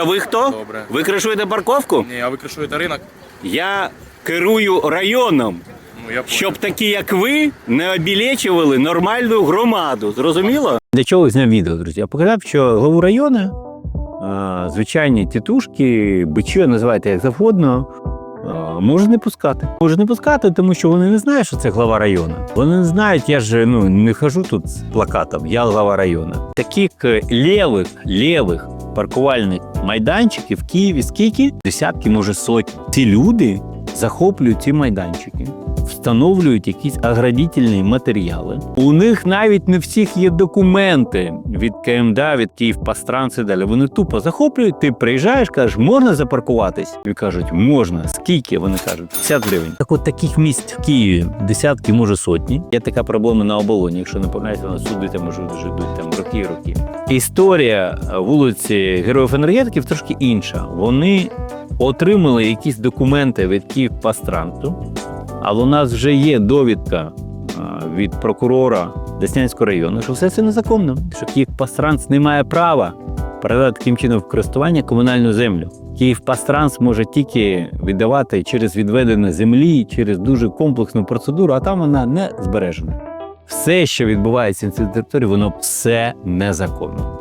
А ви хто? Добре. Ви кришуєте парковку? Ні, а ви кришуєте ринок? Я керую районом, Ну, я щоб такі, як ви, не обілечували нормальну громаду. Зрозуміло? Для чого зняв відео, друзі? Я показав, що главу району, а, звичайні тітушки, бичі, називайте як завгодно, а, можуть не пускати. Можуть не пускати, тому що вони не знають, що це глава району. Вони не знають, я ж ну, не хожу тут з плакатом, я глава району. Таких е, лівих, лівих паркувальних майданчиків в Києві скільки? Десятки, може сотні. Ці люди захоплюють ці майданчики, встановлюють якісь оградительні матеріали. У них навіть не всіх є документи від КМДА, від Київпастранс і далі. Вони тупо захоплюють. Ти приїжджаєш, кажеш, можна запаркуватись? І кажуть, можна. Скільки? Вони кажуть, 50 гривень. Так от таких місць в Києві десятки, може сотні. Є така проблема на оболоні. Якщо не помиляюся, вона суди там може йдуть там роки і роки. Історія вулиці Героїв енергетиків трошки інша. Вони отримали якісь документи від Київпастрансу, але у нас вже є довідка від прокурора Деснянського району, що все це незаконно, що Київпастранс не має права передати таким чином в користування комунальну землю. Київпастранс може тільки віддавати через відведення землі, через дуже комплексну процедуру, а там вона не збережена. Все, що відбувається на цій території, воно все незаконно.